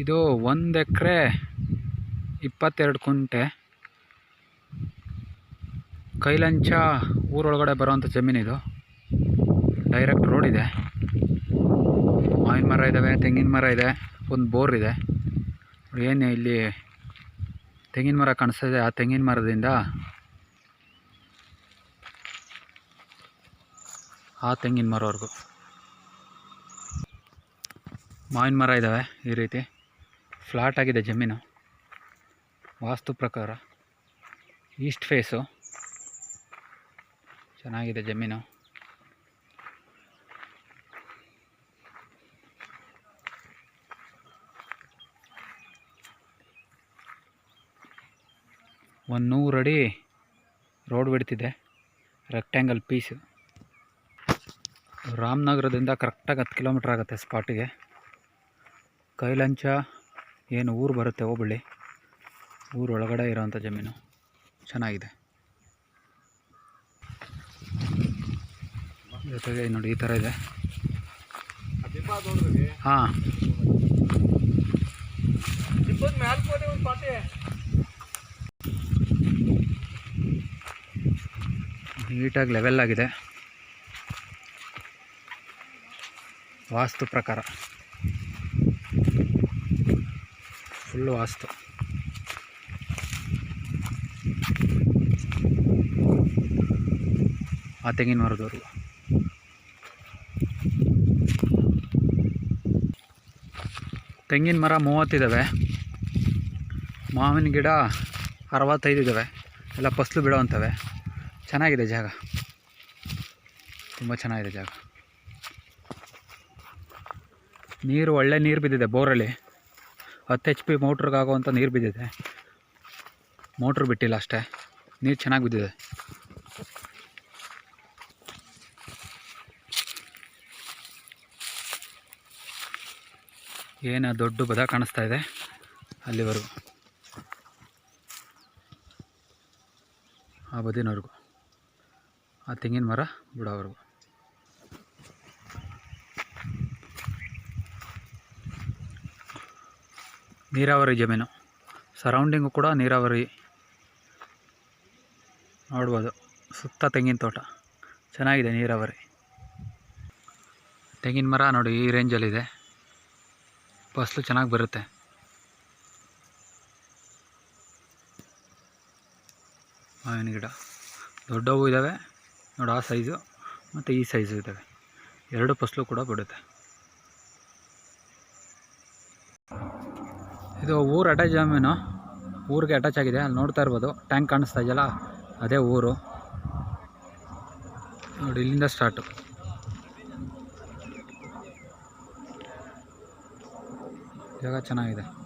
ಇದು ಒಂದು ಎಕರೆ ಇಪ್ಪತ್ತೆರಡು ಕುಂಟೆ. ಕೈಲಂಚ ಊರೊಳಗಡೆ ಬರೋವಂಥ ಜಮೀನಿದು ಡೈರೆಕ್ಟ್ ರೋಡ್ ಇದೆ. ಮಾವಿನ ಮರ ಇದ್ದಾವೆ ತೆಂಗಿನ ಮರ ಇದೆ, ಒಂದು ಬೋರ್ ಇದೆ. ಏನು ಇಲ್ಲಿ ತೆಂಗಿನ ಮರ ಕಾಣಿಸ್ತಾ ಇದೆ ಆ ತೆಂಗಿನ ಮರದಿಂದ. ಆ ತೆಂಗಿನ ಮರವರೆಗೂ. ಮಾವಿನ ಮರ ಇದ್ದಾವೆ ಈ ರೀತಿ. ಫ್ಲಾಟ್ ಆಗಿದೆ ಜಮೀನು. ವಾಸ್ತು ಪ್ರಕಾರ ಈಸ್ಟ್ ಫೇಸು. ಚೆನ್ನಾಗಿದೆ ಜಮೀನು. ಒಂದು ನೂರು ಅಡಿ ರೋಡ್ ಬಿಡ್ತಿದೆ. ರೆಕ್ಟ್ಯಾಂಗಲ್ ಪೀಸು ರಾಮನಗರದಿಂದ ಕರೆಕ್ಟಾಗಿ ಹತ್ತು ಕಿಲೋಮೀಟ್ರ್ ಆಗುತ್ತೆ ಸ್ಪಾಟಿಗೆ ಕೈಲಂಚ ಏನು ಊರು ಬರುತ್ತೆ ಹೋಬಳಿ? ಊರು ಒಳಗಡೆ ಇರೋವಂಥ ಜಮೀನು. ಚೆನ್ನಾಗಿದೆ. ಜೊತೆಗೆ ನೋಡಿ, ಈ ಥರ ಇದೆ. ಹಾಂ. ನೀಟಾಗಿ ಲೆವೆಲ್ ಆಗಿದೆ. ವಾಸ್ತು ಪ್ರಕಾರ. ಫುಲ್ಲು ವಾಸ್ತು. ಆ ತೆಂಗಿನ ಮರದವರು ತೆಂಗಿನ ಮರ ಮೂವತ್ತಿದ್ದಾವೆ ಮಾವಿನ ಗಿಡ ಅರವತ್ತೈದು ಇದ್ದಾವೆ ಎಲ್ಲ ಫಸಲು ಬಿಡೋವಂಥವೆ ಚೆನ್ನಾಗಿದೆ ಜಾಗ. ತುಂಬ ಚೆನ್ನಾಗಿದೆ ಜಾಗ. ನೀರು ಒಳ್ಳೆ ನೀರು ಬಿದ್ದಿದೆ ಬೋರಲ್ಲಿ. ಹತ್ತು ಎಚ್ ಪಿ ಮೋಟ್ರಿಗಾಗುವಂಥ ನೀರು ಬಿದ್ದಿದೆ. ಮೋಟ್ರ್ ಬಿಟ್ಟಿಲ್ಲ ಅಷ್ಟೇ. ನೀರು ಚೆನ್ನಾಗಿ ಬಿದ್ದಿದೆ. ಏನು ದೊಡ್ಡ ಬದ ಕಾಣಿಸ್ತಾ ಇದೆ ಅಲ್ಲಿವರೆಗೂ. ಆ ಬದಿನವರೆಗೂ. ಆ ತೆಂಗಿನ ಮರ ಬಿಡೋವರೆಗೂ. ನೀರಾವರಿ ಜಮೀನು. ಸರೌಂಡಿಂಗು ಕೂಡ ನೀರಾವರಿ ನೋಡ್ಬೋದು. ಸುತ್ತ ತೆಂಗಿನ ತೋಟ. ಚೆನ್ನಾಗಿದೆ ನೀರಾವರಿ. ತೆಂಗಿನ ಮರ ನೋಡಿ ಈ ರೇಂಜಲ್ಲಿದೆ ಫಸ್ಲು ಚೆನ್ನಾಗಿ ಬರುತ್ತೆ. ಮಾವಿನ ಗಿಡ. ದೊಡ್ಡವು ಇದ್ದಾವೆ ನೋಡಿ ಆ ಸೈಜು ಮತ್ತು ಈ ಸೈಜು ಇದ್ದಾವೆ ಎರಡು ಫಸ್ಲು ಕೂಡ ಬಿಡುತ್ತೆ ಇದು ಊರು ಅಟ್ಯಾಚ್ ಜಮೀನು. ಊರಿಗೆ ಅಟ್ಯಾಚ್ ಆಗಿದೆ. ಅಲ್ಲಿ ನೋಡ್ತಾ ಇರ್ಬೋದು. ಟ್ಯಾಂಕ್ ಕಾಣಿಸ್ತಾ ಇದೆಯಲ್ಲ? ಅದೇ ಊರು. ನೋಡಿ, ಇಲ್ಲಿಂದ ಸ್ಟಾರ್ಟು ಜಾಗ ಚೆನ್ನಾಗಿದೆ.